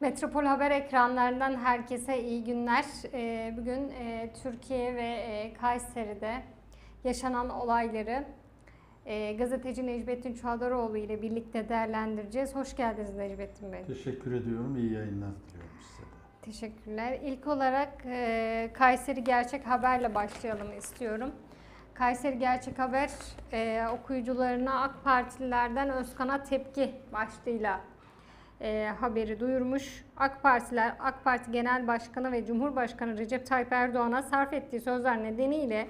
Metropol Haber ekranlarından herkese iyi günler. Ee, Bugün e, Türkiye ve e, Kayseri'de yaşanan olayları e, gazeteci Necmettin Çağdaroğlu ile birlikte değerlendireceğiz. Hoş geldiniz Necmettin Bey. Teşekkür ediyorum. İyi yayınlar diliyorum size de. Teşekkürler. İlk olarak Kayseri Gerçek Haber'le başlayalım istiyorum. Kayseri Gerçek Haber okuyucularına AK Partililerden Özkan'a tepki başlığıyla e, haberi duyurmuş. AK Partiler, AK Parti Genel Başkanı ve Cumhurbaşkanı Recep Tayyip Erdoğan'a sarf ettiği sözler nedeniyle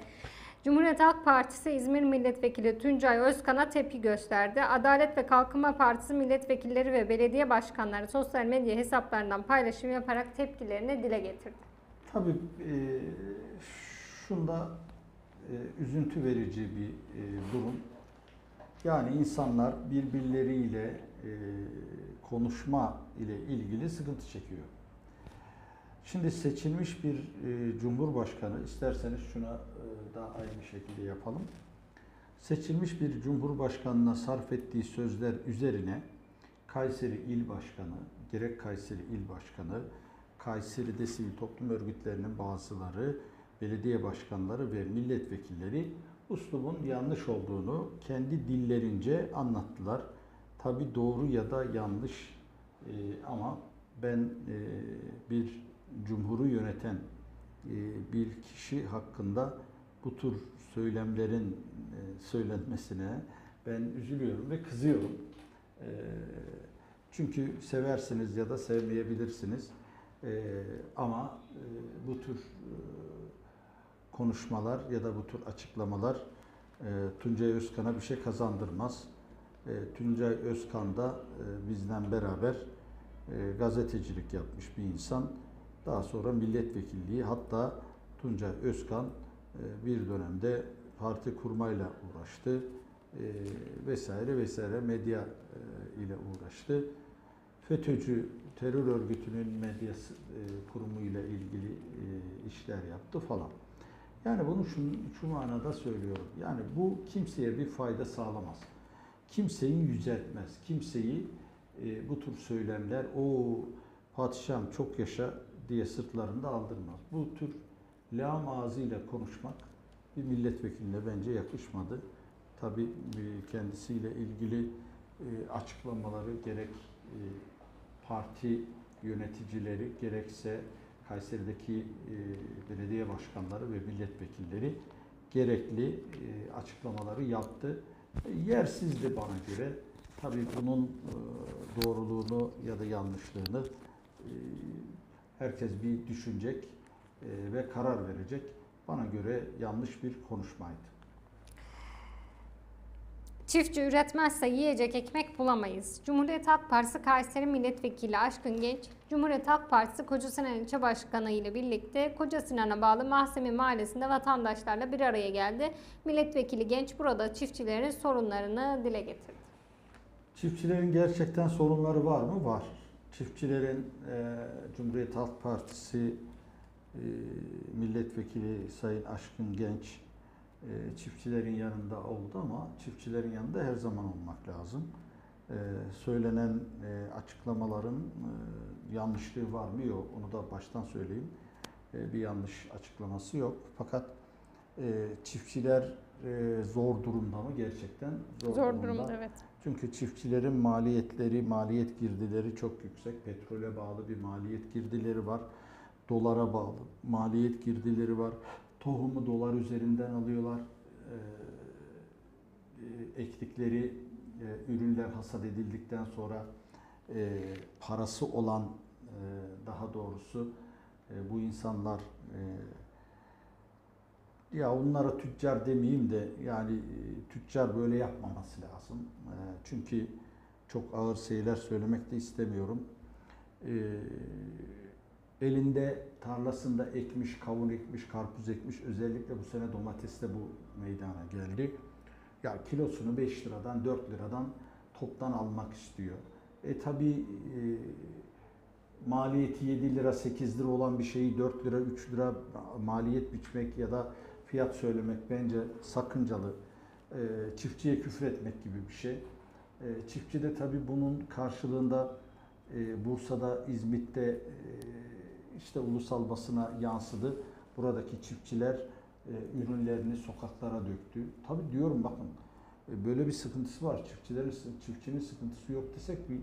Cumhuriyet Halk Partisi İzmir Milletvekili Tuncay Özkan'a tepki gösterdi. Adalet ve Kalkınma Partisi milletvekilleri ve belediye başkanları sosyal medya hesaplarından paylaşım yaparak tepkilerini dile getirdi. Tabii e, şunda e, üzüntü verici bir e, durum. Yani insanlar birbirleriyle e, konuşma ile ilgili sıkıntı çekiyor. Şimdi seçilmiş bir e, cumhurbaşkanı, isterseniz şuna e, daha aynı şekilde yapalım. Seçilmiş bir cumhurbaşkanına sarf ettiği sözler üzerine Kayseri İl Başkanı, gerek Kayseri İl Başkanı, Kayseri'de sivil toplum örgütlerinin bazıları, belediye başkanları ve milletvekilleri uslubun yanlış olduğunu kendi dillerince anlattılar. Tabi doğru ya da yanlış e, ama ben e, bir cumhuru yöneten e, bir kişi hakkında bu tür söylemlerin e, söylenmesine ben üzülüyorum ve kızıyorum. E, çünkü seversiniz ya da sevmeyebilirsiniz. E, ama e, bu tür e, konuşmalar ya da bu tür açıklamalar e, Tuncay Özkan'a bir şey kazandırmaz. E, Tuncay Özkan da e, bizden beraber e, gazetecilik yapmış bir insan. Daha sonra milletvekilliği hatta Tuncay Özkan bir dönemde parti kurmayla uğraştı vesaire vesaire medya ile uğraştı. FETÖ'cü terör örgütünün medyası e, kurumuyla ilgili e, işler yaptı falan. Yani bunu şu, şu manada söylüyorum. Yani bu kimseye bir fayda sağlamaz. Kimseyi yüceltmez. Kimseyi e, bu tür söylemler o padişahım çok yaşa diye sırtlarında aldırmaz. Bu tür lağım ağzıyla konuşmak bir milletvekiline bence yakışmadı. Tabii e, kendisiyle ilgili e, açıklamaları gerek e, parti yöneticileri gerekse Kayseri'deki belediye başkanları ve milletvekilleri gerekli açıklamaları yaptı. Yersizdi bana göre. Tabii bunun e, doğruluğunu ya da yanlışlığını e, herkes bir düşünecek e, ve karar verecek. Bana göre yanlış bir konuşmaydı. Çiftçi üretmezse yiyecek ekmek bulamayız. Cumhuriyet Halk Partisi Kayseri Milletvekili Aşkın Genç, Cumhuriyet Halk Partisi Kocasinan İlçe Başkanı ile birlikte Kocasinan'a bağlı Mahsemi Mahallesi'nde vatandaşlarla bir araya geldi. Milletvekili Genç burada çiftçilerin sorunlarını dile getirdi. Çiftçilerin gerçekten sorunları var mı? Var. Çiftçilerin e, Cumhuriyet Halk Partisi e, milletvekili Sayın Aşkın Genç e, çiftçilerin yanında oldu ama çiftçilerin yanında her zaman olmak lazım. E, söylenen e, açıklamaların e, yanlışlığı var mı? Yok. Onu da baştan söyleyeyim. E, bir yanlış açıklaması yok. Fakat e, çiftçiler e, zor durumda mı? Gerçekten zor, Zor durumda evet. çünkü çiftçilerin maliyetleri, maliyet girdileri çok yüksek. Petrole bağlı bir maliyet girdileri var. Dolara bağlı maliyet girdileri var. Tohumu dolar üzerinden alıyorlar. Ee, e, ektikleri e, ürünler hasat edildikten sonra e, parası olan daha doğrusu bu insanlar ya onlara tüccar demeyeyim de yani tüccar böyle yapmaması lazım. Çünkü çok ağır şeyler söylemek de istemiyorum. E, Elinde tarlasında ekmiş, kavun ekmiş, karpuz ekmiş. Özellikle bu sene domates de bu meydana geldi. Ya kilosunu 5 liradan 4 liradan toptan almak istiyor. E tabi maliyeti 7 lira 8 lira olan bir şeyi 4 lira 3 lira maliyet biçmek ya da fiyat söylemek bence sakıncalı. E, çiftçiye küfür etmek gibi bir şey. E, çiftçi de tabi bunun karşılığında e, Bursa'da, İzmit'te e, işte ulusal basına yansıdı. Buradaki çiftçiler e, ürünlerini sokaklara döktü. Tabii diyorum bakın e, böyle bir sıkıntısı var. Çiftçilerin çiftçinin sıkıntısı yok desek bir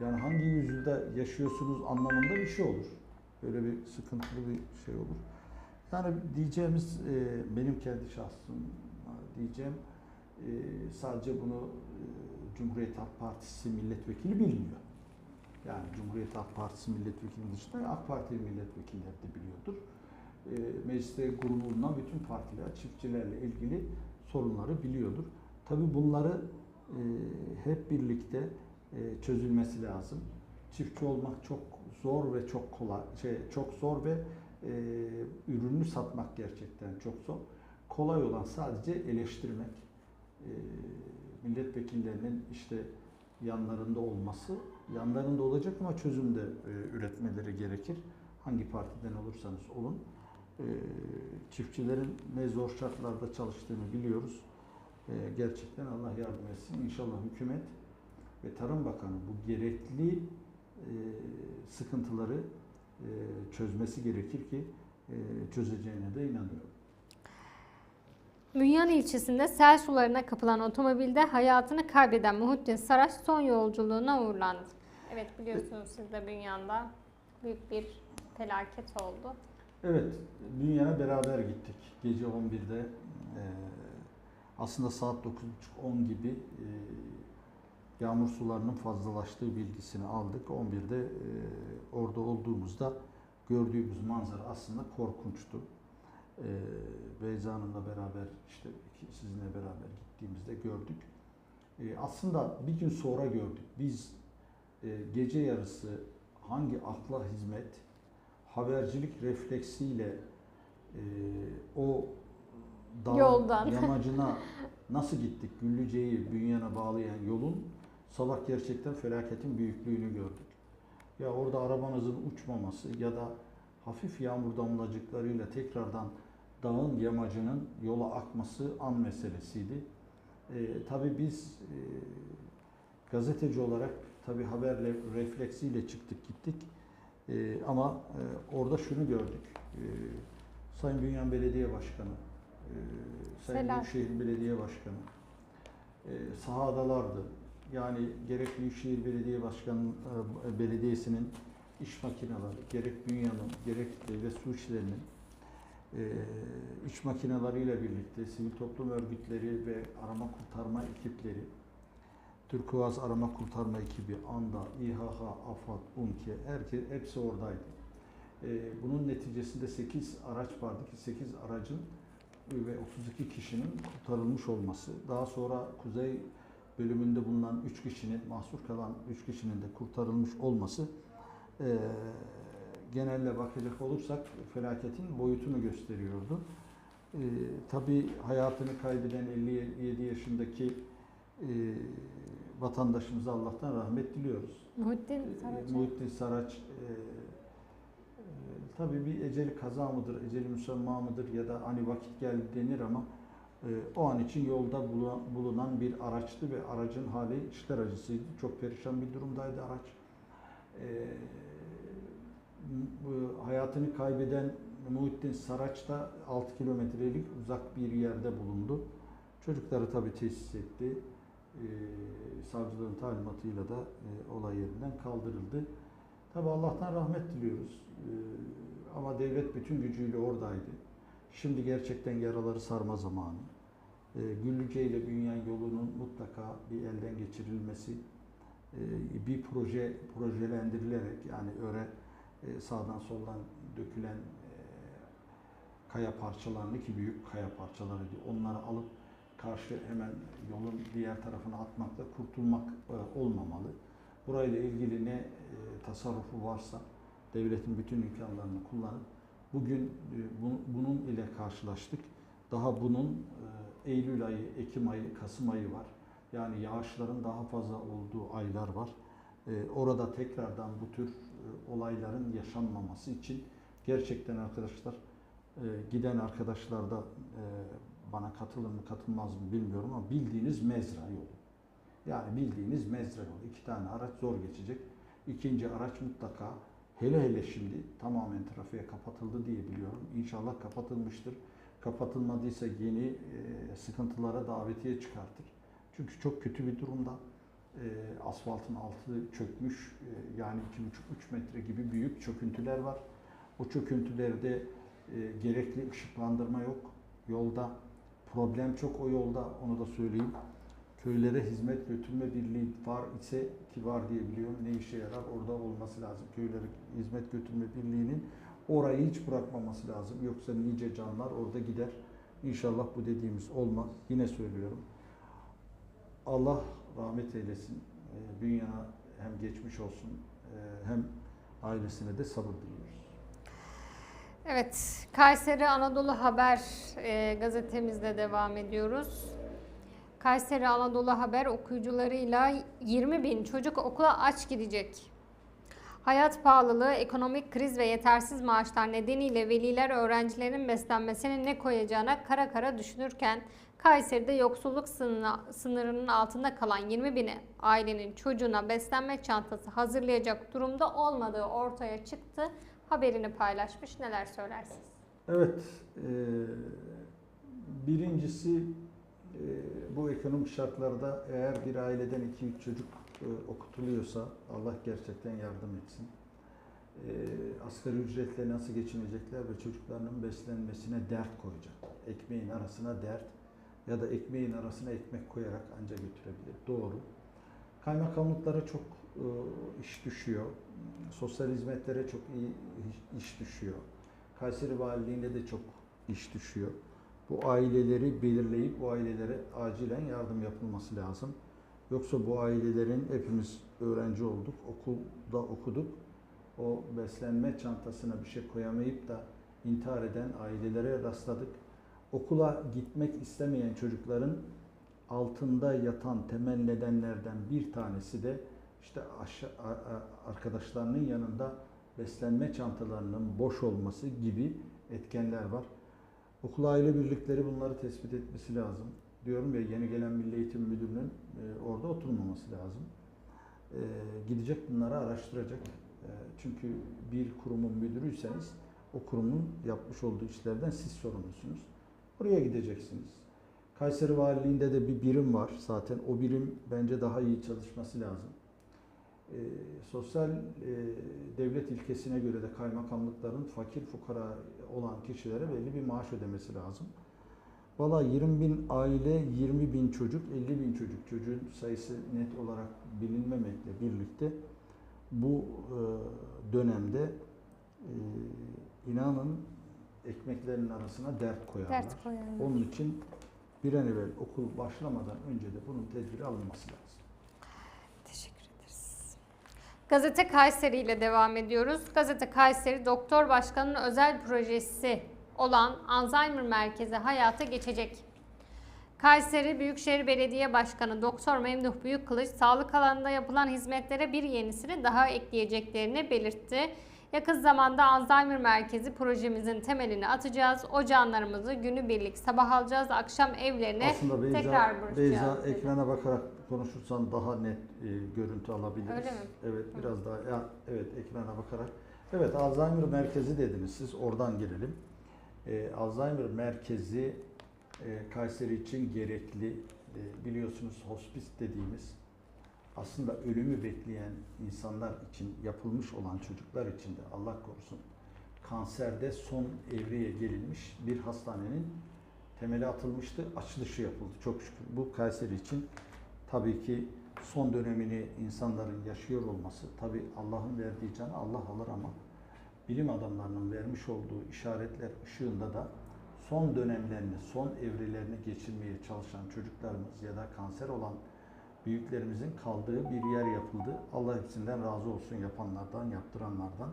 yani hangi yüzyılda yaşıyorsunuz anlamında bir şey olur. Böyle bir sıkıntılı bir şey olur. Yani diyeceğimiz e, benim kendi şahsım diyeceğim e, sadece bunu e, Cumhuriyet Halk Partisi milletvekili bilmiyor. Yani Cumhuriyet Halk Partisi milletvekili dışında AK Parti milletvekilleri de biliyordur. E, mecliste grubu bütün partiler çiftçilerle ilgili sorunları biliyordur. Tabii bunları e, hep birlikte e, çözülmesi lazım. Çiftçi olmak çok zor ve çok kolay, şey çok zor ve e, ürünü satmak gerçekten çok zor. Kolay olan sadece eleştirmek. E, milletvekillerinin işte yanlarında olması, yanlarında olacak ama çözüm de e, üretmeleri gerekir. Hangi partiden olursanız olun. E, çiftçilerin ne zor şartlarda çalıştığını biliyoruz. E, gerçekten Allah yardım etsin. İnşallah hükümet ve Tarım Bakanı bu gerekli e, sıkıntıları e, çözmesi gerekir ki e, çözeceğine de inanıyorum. Bünyan ilçesinde sel sularına kapılan otomobilde hayatını kaybeden Muhittin Saraç son yolculuğuna uğurlandı. Evet biliyorsunuz siz de Bünyan'da büyük bir felaket oldu. Evet, Bünyan'a beraber gittik. Gece 11'de e, aslında saat 9.30-10 gibi e, yağmur sularının fazlalaştığı bilgisini aldık. 11'de e, orada olduğumuzda gördüğümüz manzara aslında korkunçtu. E, Beyza Hanım'la beraber işte sizinle beraber gittiğimizde gördük. E, aslında bir gün sonra gördük. Biz e, gece yarısı hangi akla hizmet, habercilik refleksiyle e, o dağ Yoldan. yamacına nasıl gittik? Güllüce'yi Bünyan'a bağlayan yolun sabah gerçekten felaketin büyüklüğünü gördük. Ya orada arabanızın uçmaması ya da hafif yağmur damlacıklarıyla tekrardan dağın yamacının yola akması an meselesiydi. E, tabii biz e, gazeteci olarak tabii haberle refleksiyle çıktık gittik. E, ama e, orada şunu gördük. E, Sayın Bünyan Belediye Başkanı, e, Sayın Selam. Büyükşehir Belediye Başkanı e, sahadalardı. Yani gerek Büyükşehir Belediye Başkanı e, Belediyesi'nin iş makineleri, gerek Bünyan'ın, gerek devlet su işlerinin e, iş makineleriyle birlikte sivil toplum örgütleri ve arama kurtarma ekipleri, Türkuvaz Arama Kurtarma Ekibi, ANDA, İHH, AFAD, UNKE, herkes, hepsi oradaydı. E, bunun neticesinde 8 araç vardı ki 8 aracın ve 32 kişinin kurtarılmış olması, daha sonra kuzey bölümünde bulunan 3 kişinin, mahsur kalan 3 kişinin de kurtarılmış olması e, genelle bakacak olursak felaketin boyutunu gösteriyordu. E, tabii hayatını kaybeden 57 yaşındaki e, vatandaşımıza Allah'tan rahmet diliyoruz. Muhittin E, Saraç. Muhittin Saraç e, e, tabii bir eceli kaza mıdır, eceli müsemma mıdır ya da hani vakit geldi denir ama e, o an için yolda bulunan, bir araçtı ve aracın hali işler acısıydı. Çok perişan bir durumdaydı araç. E, hayatını kaybeden Muhittin Saraç da 6 kilometrelik uzak bir yerde bulundu. Çocukları tabii tesis etti. E, savcılığın talimatıyla da e, olay yerinden kaldırıldı. Tabii Allah'tan rahmet diliyoruz. E, ama devlet bütün gücüyle oradaydı. Şimdi gerçekten yaraları sarma zamanı. E, Güllüce ile Bünyan yolunun mutlaka bir elden geçirilmesi, e, bir proje projelendirilerek yani öyle e, sağdan soldan dökülen e, kaya parçalarını ki büyük kaya parçaları onları alıp karşı hemen yolun diğer tarafına atmakla kurtulmak e, olmamalı. Burayla ilgili ne e, tasarrufu varsa devletin bütün imkanlarını kullanıp bugün e, bu- bunun ile karşılaştık. Daha bunun e, Eylül ayı, Ekim ayı, Kasım ayı var. Yani yağışların daha fazla olduğu aylar var. E, orada tekrardan bu tür e, olayların yaşanmaması için gerçekten arkadaşlar e, giden arkadaşlar da e, bana katılır mı katılmaz mı bilmiyorum ama bildiğiniz mezra yolu. Yani bildiğiniz mezra yolu. İki tane araç zor geçecek. ikinci araç mutlaka hele hele şimdi tamamen trafiğe kapatıldı diye biliyorum. İnşallah kapatılmıştır. Kapatılmadıysa yeni e, sıkıntılara davetiye çıkartır. Çünkü çok kötü bir durumda. E, asfaltın altı çökmüş. E, yani 2,5-3 metre gibi büyük çöküntüler var. O çöküntülerde e, gerekli ışıklandırma yok. Yolda problem çok o yolda onu da söyleyeyim. Köylere hizmet götürme birliği var ise ki var diye biliyorum ne işe yarar orada olması lazım. Köylere hizmet götürme birliğinin orayı hiç bırakmaması lazım. Yoksa nice canlar orada gider. İnşallah bu dediğimiz olmaz. Yine söylüyorum. Allah rahmet eylesin. Ee, Dünyana hem geçmiş olsun e, hem ailesine de sabır diliyoruz. Evet, Kayseri Anadolu Haber e, gazetemizle devam ediyoruz. Kayseri Anadolu Haber okuyucularıyla 20 bin çocuk okula aç gidecek. Hayat pahalılığı, ekonomik kriz ve yetersiz maaşlar nedeniyle veliler öğrencilerin beslenmesine ne koyacağına kara kara düşünürken Kayseri'de yoksulluk sınırının altında kalan 20 bin ailenin çocuğuna beslenme çantası hazırlayacak durumda olmadığı ortaya çıktı. Haberini paylaşmış. Neler söylersiniz? Evet, e, birincisi e, bu ekonomik şartlarda eğer bir aileden 2-3 çocuk okutuluyorsa Allah gerçekten yardım etsin. E, asgari ücretle nasıl geçinecekler ve çocuklarının beslenmesine dert koyacaklar. Ekmeğin arasına dert ya da ekmeğin arasına ekmek koyarak anca götürebilir. Doğru. Kaymakamlıklara çok e, iş düşüyor. Sosyal hizmetlere çok iyi iş- iş düşüyor. Kayseri Valiliğinde de çok iş düşüyor. Bu aileleri belirleyip bu ailelere acilen yardım yapılması lazım. Yoksa bu ailelerin hepimiz öğrenci olduk, okulda okuduk. O beslenme çantasına bir şey koyamayıp da intihar eden ailelere rastladık. Okula gitmek istemeyen çocukların altında yatan temel nedenlerden bir tanesi de işte aşağı, arkadaşlarının yanında beslenme çantalarının boş olması gibi etkenler var. Okul aile birlikleri bunları tespit etmesi lazım. Diyorum ya yeni gelen Milli Eğitim Müdürü'nün e, orada oturmaması lazım. E, gidecek bunları araştıracak. E, çünkü bir kurumun müdürüyseniz o kurumun yapmış olduğu işlerden siz sorumlusunuz. Oraya gideceksiniz. Kayseri Valiliğinde de bir birim var zaten. O birim bence daha iyi çalışması lazım. E, sosyal e, devlet ilkesine göre de kaymakamlıkların fakir fukara olan kişilere belli bir maaş ödemesi lazım. Valla 20 bin aile, 20 bin çocuk, 50 bin çocuk. Çocuğun sayısı net olarak bilinmemekle birlikte bu e, dönemde e, inanın ekmeklerin arasına dert koyarlar. Dert koyarlar. Onun için bir an evvel okul başlamadan önce de bunun tedbiri alınması lazım. Teşekkür ederiz. Gazete Kayseri ile devam ediyoruz. Gazete Kayseri Doktor Başkanı'nın özel projesi olan Alzheimer Merkezi hayata geçecek. Kayseri Büyükşehir Belediye Başkanı Doktor Memduh Büyükkılıç sağlık alanında yapılan hizmetlere bir yenisini daha ekleyeceklerini belirtti. Yakın zamanda Alzheimer Merkezi projemizin temelini atacağız. O canlarımızı günübirlik sabah alacağız, akşam evlerine Aslında Beyza, tekrar bırakacağız. Beyza dedi. ekrana bakarak konuşursan daha net e, görüntü alabiliriz. Öyle mi? Evet biraz daha ya, evet ekrana bakarak. Evet Alzheimer merkezi dediniz siz oradan gelelim. E, Alzheimer merkezi e, Kayseri için gerekli e, biliyorsunuz hospis dediğimiz aslında ölümü bekleyen insanlar için yapılmış olan çocuklar için de Allah korusun kanserde son evreye gelinmiş bir hastanenin temeli atılmıştı, açılışı yapıldı çok şükür. Bu Kayseri için tabii ki son dönemini insanların yaşıyor olması, tabii Allah'ın verdiği canı Allah alır ama bilim adamlarının vermiş olduğu işaretler ışığında da son dönemlerini, son evrelerini geçirmeye çalışan çocuklarımız ya da kanser olan büyüklerimizin kaldığı bir yer yapıldı. Allah hepsinden razı olsun yapanlardan, yaptıranlardan.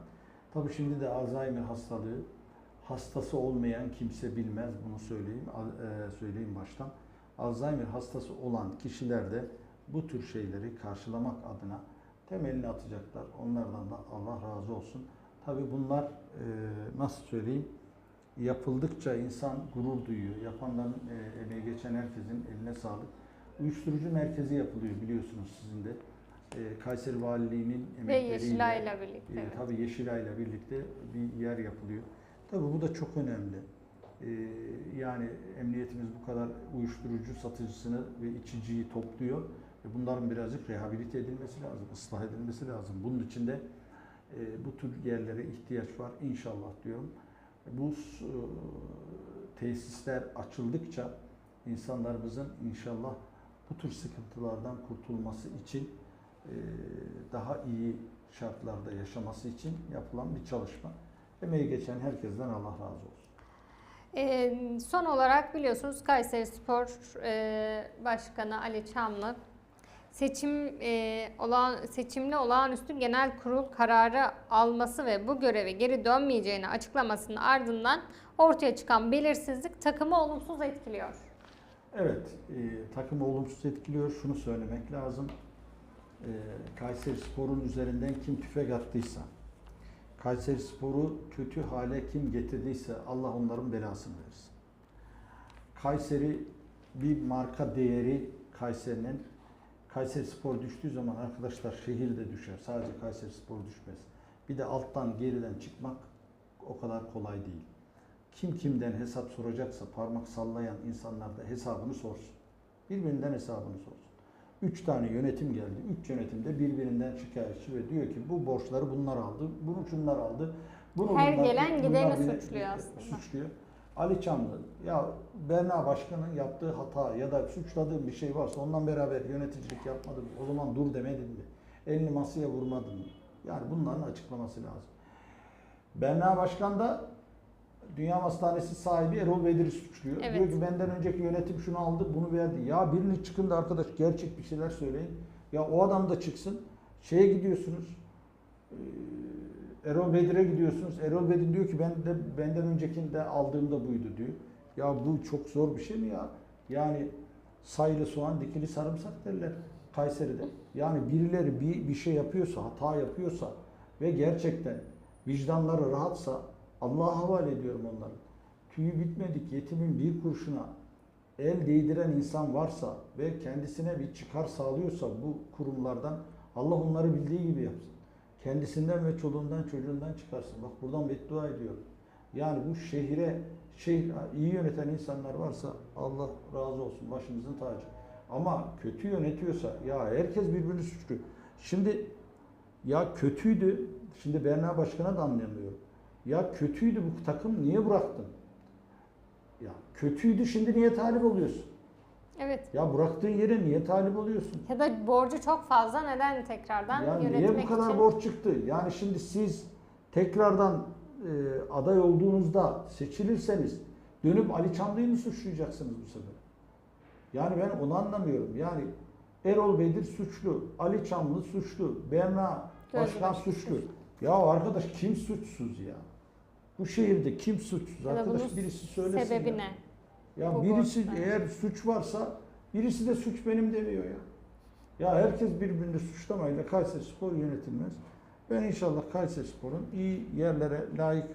Tabii şimdi de Alzheimer hastalığı hastası olmayan kimse bilmez bunu söyleyeyim e, söyleyeyim baştan. Alzheimer hastası olan kişiler de bu tür şeyleri karşılamak adına temelini atacaklar. Onlardan da Allah razı olsun. Tabii bunlar e, nasıl söyleyeyim yapıldıkça insan gurur duyuyor. Yapanların e, emeği geçen herkesin eline sağlık. Uyuşturucu merkezi yapılıyor biliyorsunuz sizin de. e, Kayseri Valiliği'nin Ve emekleriyle Yeşilay'la birlikte. e, tabii Yeşilay'la birlikte bir yer yapılıyor. Tabii bu da çok önemli. E, yani emniyetimiz bu kadar uyuşturucu satıcısını ve içiciyi topluyor. ve Bunların birazcık rehabilite edilmesi lazım, ıslah edilmesi lazım. Bunun için de e, bu tür yerlere ihtiyaç var inşallah diyorum. Bu e, tesisler açıldıkça insanlarımızın inşallah bu tür sıkıntılardan kurtulması için e, daha iyi şartlarda yaşaması için yapılan bir çalışma. Emeği geçen herkesten Allah razı olsun. Ee, son olarak biliyorsunuz Kayseri Spor e, Başkanı Ali Çamlı seçim e, olağan, seçimli olağanüstü genel kurul kararı alması ve bu göreve geri dönmeyeceğini açıklamasının ardından ortaya çıkan belirsizlik takımı olumsuz etkiliyor. Evet, e, takımı olumsuz etkiliyor. Şunu söylemek lazım. E, Kayseri Spor'un üzerinden kim tüfek attıysa, Kayseri Spor'u kötü hale kim getirdiyse Allah onların belasını versin. Kayseri bir marka değeri Kayseri'nin. Kayseri Spor düştüğü zaman arkadaşlar şehir de düşer. Sadece Kayseri Spor düşmez. Bir de alttan geriden çıkmak o kadar kolay değil. Kim kimden hesap soracaksa parmak sallayan insanlar da hesabını sorsun. Birbirinden hesabını sorsun. Üç tane yönetim geldi. Üç yönetimde birbirinden şikayetçi ve diyor ki bu borçları bunlar aldı, bunu şunlar aldı. Bunu Her bunlar- gelen gideni suçluyor aslında. Suçluyor. Ali Çamlı, ya Berna Başkan'ın yaptığı hata ya da suçladığım bir şey varsa ondan beraber yöneticilik yapmadın mı? O zaman dur demedin mi? Elini masaya vurmadın mı? Yani bunların açıklaması lazım. Berna Başkan da Dünya Hastanesi sahibi Erol Bedir'i suçluyor. Evet. Diyor ki benden önceki yönetim şunu aldı, bunu verdi. Ya birini çıkın da arkadaş gerçek bir şeyler söyleyin. Ya o adam da çıksın. Şeye gidiyorsunuz. eee, Erol Bedir'e gidiyorsunuz. Erol Bedir diyor ki ben de benden öncekinde aldığımda buydu diyor. Ya bu çok zor bir şey mi ya? Yani sayılı soğan dikili sarımsak derler Kayseri'de. Yani birileri bir, bir şey yapıyorsa, hata yapıyorsa ve gerçekten vicdanları rahatsa Allah'a havale ediyorum onları. Tüyü bitmedik yetimin bir kurşuna el değdiren insan varsa ve kendisine bir çıkar sağlıyorsa bu kurumlardan Allah onları bildiği gibi yapsın. Kendisinden ve çoluğundan çocuğundan çıkarsın. Bak buradan beddua ediyorum. Yani bu şehire şehir iyi yöneten insanlar varsa Allah razı olsun başımızın tacı. Ama kötü yönetiyorsa ya herkes birbirini suçluyor. Şimdi ya kötüydü. Şimdi Berna Başkan'a da anlayamıyorum. Ya kötüydü bu takım niye bıraktın? Ya kötüydü şimdi niye talip oluyorsun? Evet. Ya bıraktığın yere niye talip oluyorsun? Ya da borcu çok fazla neden tekrardan Ya niye yönetmek bu kadar için? borç çıktı? Yani şimdi siz tekrardan e, aday olduğunuzda seçilirseniz dönüp Ali Çamlı'yı mı suçlayacaksınız bu sefer? Yani ben onu anlamıyorum. Yani Erol Bedir suçlu, Ali Çamlı suçlu, Berna Başkan suçlu. Ya arkadaş kim suçsuz ya? Bu şehirde kim suçsuz? Ya da Arkadaş birisi söylesin Sebebi ya. ne? Ya Bu birisi borçlar. eğer suç varsa birisi de suç benim demiyor ya. Ya herkes birbirini suçlamayla Kayseri Spor yönetilmez. Ben inşallah Kayseri Spor'un iyi yerlere layık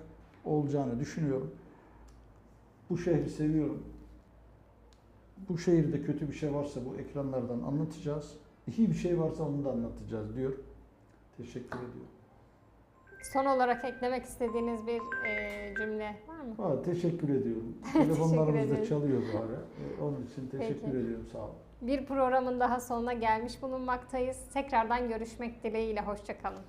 olacağını düşünüyorum. Bu şehri seviyorum. Bu şehirde kötü bir şey varsa bu ekranlardan anlatacağız. İyi bir şey varsa onu da anlatacağız diyor. Teşekkür ediyorum. Son olarak eklemek istediğiniz bir e, cümle var mı? Aa, teşekkür ediyorum. Telefonlarımız da çalıyor bu ara. Ee, Onun için teşekkür Peki. ediyorum. Sağ olun. Bir programın daha sonuna gelmiş bulunmaktayız. Tekrardan görüşmek dileğiyle. Hoşçakalın.